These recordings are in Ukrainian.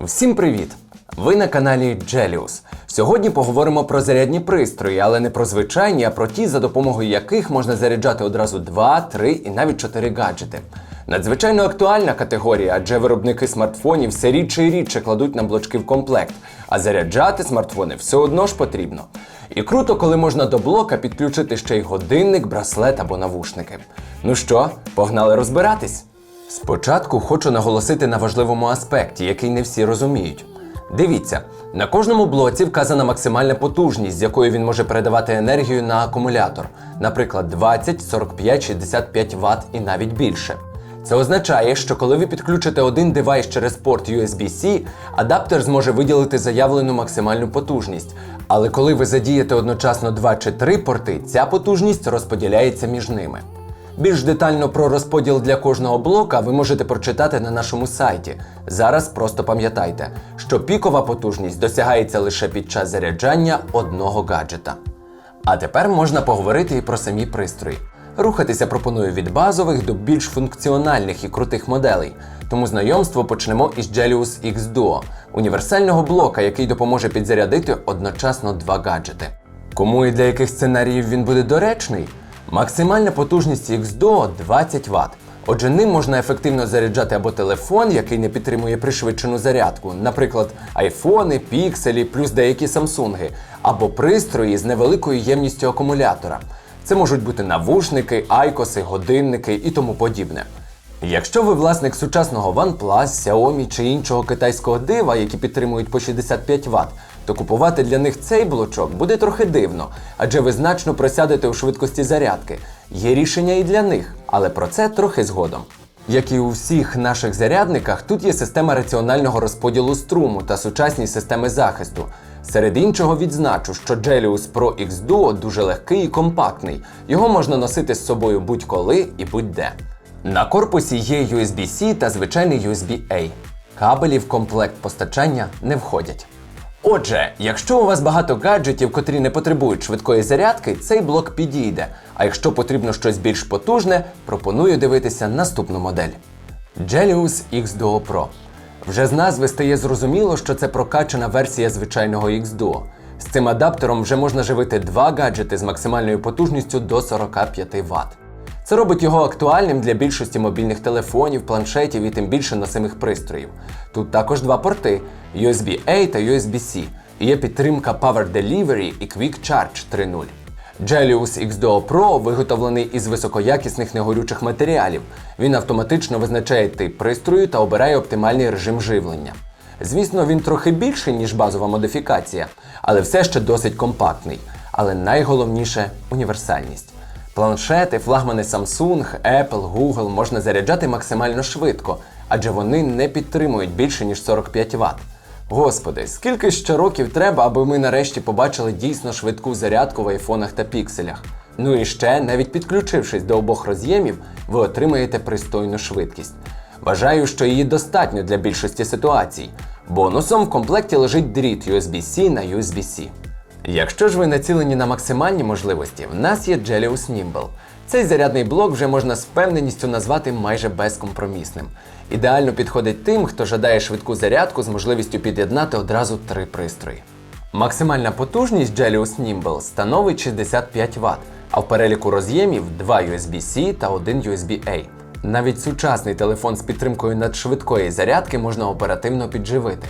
Всім привіт! Ви на каналі Gelius. Сьогодні поговоримо про зарядні пристрої, але не про звичайні, а про ті, за допомогою яких можна заряджати одразу 2, 3 і навіть 4 гаджети. Надзвичайно актуальна категорія, адже виробники смартфонів все рідше і рідше кладуть нам блочки в комплект, а заряджати смартфони все одно ж потрібно. І круто, коли можна до блока підключити ще й годинник, браслет або навушники. Ну що, погнали розбиратись? Спочатку хочу наголосити на важливому аспекті, який не всі розуміють. Дивіться, на кожному блоці вказана максимальна потужність, з якою він може передавати енергію на акумулятор, наприклад, 20, 45, 65 Вт і навіть більше. Це означає, що коли ви підключите один девайс через порт USB-C, адаптер зможе виділити заявлену максимальну потужність. Але коли ви задієте одночасно два чи три порти, ця потужність розподіляється між ними. Більш детально про розподіл для кожного блока ви можете прочитати на нашому сайті. Зараз просто пам'ятайте, що пікова потужність досягається лише під час заряджання одного гаджета. А тепер можна поговорити і про самі пристрої. Рухатися пропоную від базових до більш функціональних і крутих моделей. Тому знайомство почнемо із Gelius X Duo – універсального блока, який допоможе підзарядити одночасно два гаджети. Кому і для яких сценаріїв він буде доречний? Максимальна потужність X-Duo 20 Вт. Отже, ним можна ефективно заряджати або телефон, який не підтримує пришвидшену зарядку, наприклад, айфони, пікселі, плюс деякі самсунги, або пристрої з невеликою ємністю акумулятора. Це можуть бути навушники, айкоси, годинники і тому подібне. Якщо ви власник сучасного OnePlus, Xiaomi чи іншого китайського дива, які підтримують по 65 Вт, то купувати для них цей блочок буде трохи дивно, адже ви значно просядете у швидкості зарядки. Є рішення і для них, але про це трохи згодом. Як і у всіх наших зарядниках, тут є система раціонального розподілу струму та сучасні системи захисту. Серед іншого відзначу, що Gelius Pro X Duo дуже легкий і компактний. Його можна носити з собою будь-коли і будь-де. На корпусі є USB-C та звичайний USB-A. Кабелі в комплект постачання не входять. Отже, якщо у вас багато гаджетів, котрі не потребують швидкої зарядки, цей блок підійде. А якщо потрібно щось більш потужне, пропоную дивитися наступну модель. Gelius X Duo Pro. Вже з назви стає зрозуміло, що це прокачана версія звичайного X Duo. З цим адаптером вже можна живити два гаджети з максимальною потужністю до 45 Вт. Це робить його актуальним для більшості мобільних телефонів, планшетів і тим більше носимих пристроїв. Тут також два порти USB-A та USB-C. І є підтримка Power Delivery і Quick Charge 3.0. Gelius X Duo Pro виготовлений із високоякісних негорючих матеріалів. Він автоматично визначає тип пристрою та обирає оптимальний режим живлення. Звісно, він трохи більший, ніж базова модифікація, але все ще досить компактний. Але найголовніше універсальність. Планшети, флагмани Samsung, Apple, Google можна заряджати максимально швидко, адже вони не підтримують більше ніж 45 Вт. Господи, скільки ще років треба, аби ми нарешті побачили дійсно швидку зарядку в айфонах та пікселях. Ну і ще, навіть підключившись до обох роз'ємів, ви отримаєте пристойну швидкість. Вважаю, що її достатньо для більшості ситуацій. Бонусом в комплекті лежить дріт USB-C на USB-C. Якщо ж ви націлені на максимальні можливості, в нас є Gelius Nimble. Цей зарядний блок вже можна з впевненістю назвати майже безкомпромісним. Ідеально підходить тим, хто жадає швидку зарядку з можливістю під'єднати одразу три пристрої. Максимальна потужність Gelius Nimble становить 65 Вт, а в переліку роз'ємів 2 USB-C та 1 USB-A. Навіть сучасний телефон з підтримкою надшвидкої зарядки можна оперативно підживити.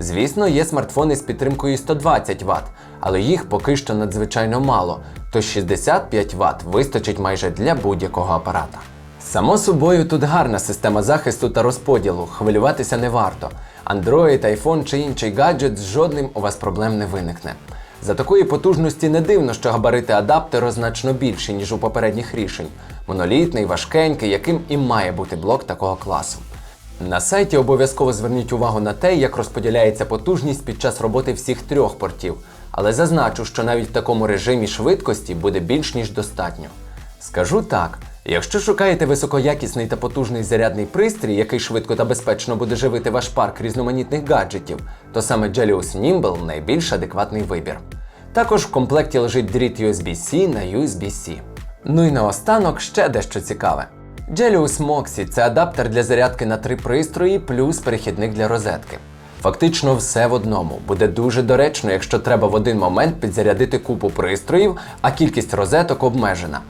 Звісно, є смартфони з підтримкою 120 Вт, але їх поки що надзвичайно мало, то 65 Вт вистачить майже для будь-якого апарата. Само собою, тут гарна система захисту та розподілу, хвилюватися не варто. Android, iPhone чи інший гаджет з жодним у вас проблем не виникне. За такої потужності не дивно, що габарити адаптеру значно більші, ніж у попередніх рішень. Монолітний, важкенький, яким і має бути блок такого класу. На сайті обов'язково зверніть увагу на те, як розподіляється потужність під час роботи всіх трьох портів, але зазначу, що навіть в такому режимі швидкості буде більш ніж достатньо. Скажу так: якщо шукаєте високоякісний та потужний зарядний пристрій, який швидко та безпечно буде живити ваш парк різноманітних гаджетів, то саме Gelius Nimble найбільш адекватний вибір. Також в комплекті лежить дріт USB-C на USB-C. Ну і наостанок ще дещо цікаве. Gelius Moxie – це адаптер для зарядки на три пристрої плюс перехідник для розетки. Фактично все в одному. Буде дуже доречно, якщо треба в один момент підзарядити купу пристроїв, а кількість розеток обмежена.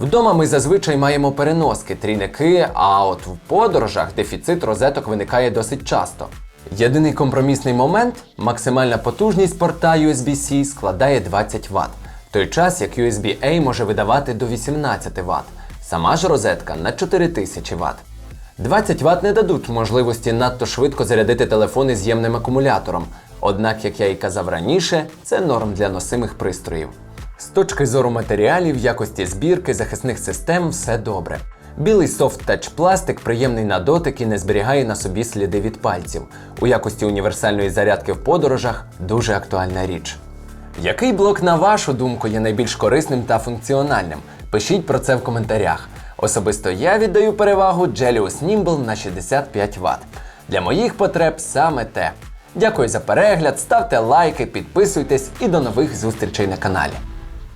Вдома ми зазвичай маємо переноски, трійники, а от в подорожах дефіцит розеток виникає досить часто. Єдиний компромісний момент максимальна потужність порта USB-C складає 20 Вт, той час як USB-A може видавати до 18 Вт. Сама ж розетка на 4000 Вт. 20 Вт не дадуть можливості надто швидко зарядити телефони з ємним акумулятором. Однак, як я і казав раніше, це норм для носимих пристроїв. З точки зору матеріалів, якості збірки, захисних систем все добре. Білий софт тач пластик приємний на дотик і не зберігає на собі сліди від пальців. У якості універсальної зарядки в подорожах дуже актуальна річ. Який блок, на вашу думку, є найбільш корисним та функціональним? Пишіть про це в коментарях. Особисто я віддаю перевагу Gelius Nimble на 65 Вт. Для моїх потреб саме те. Дякую за перегляд, ставте лайки, підписуйтесь і до нових зустрічей на каналі.